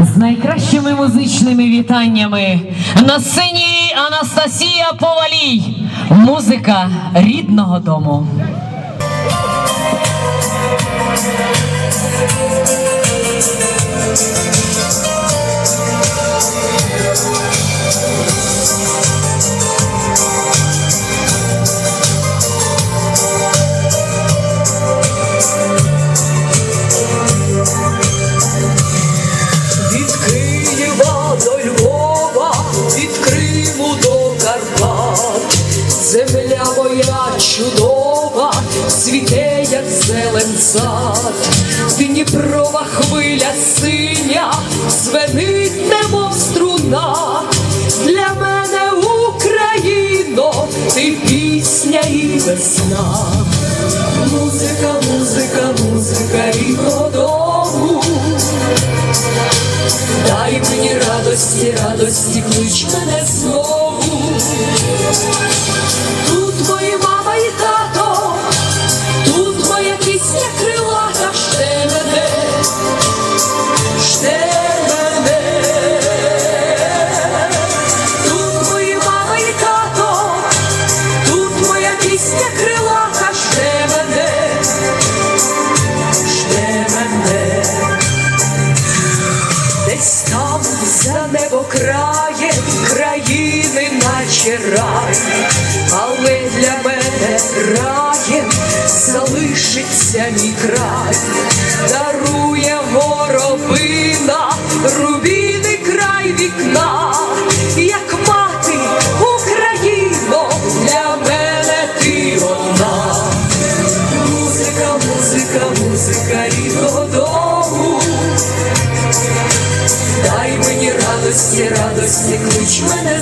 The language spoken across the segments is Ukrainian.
з найкращими музичними вітаннями на сцені Анастасія Повалій, музика рідного дому. Від цвіте, як зелен сад, Дніпрова хвиля синя, звенить, немов струна, для мене Україно, ти пісня і весна. Музика, музика, музика рідного дому. Дай мені радості, радості, клич мене знову. Тут мої крає країни наче рай, але для мене раєм залишиться мій край, дарує воробина рубіний радості, радості, клич мене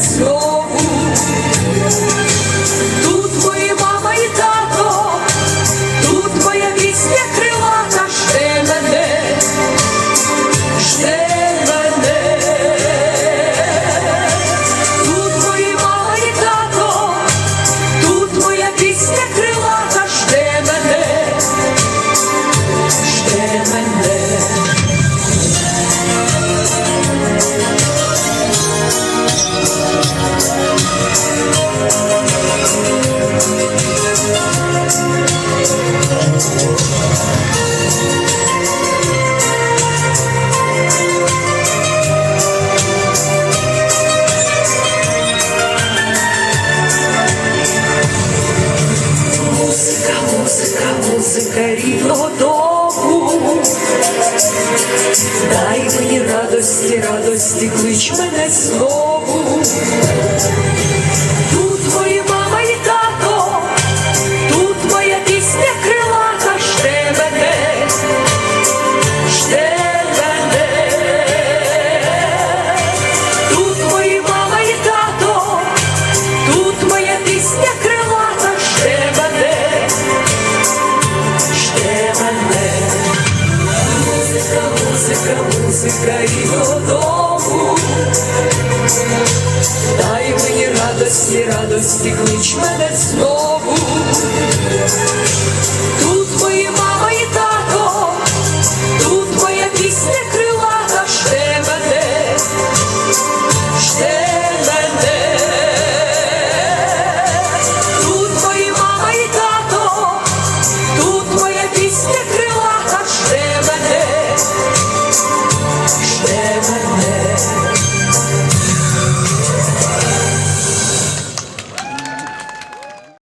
рідного дому. Дай мені радості, радості, клич мене знову. Музика, музика рідного дому. Дай мені радості, радості, клич мене знову. Тут мої мама і тато, тут моя пісня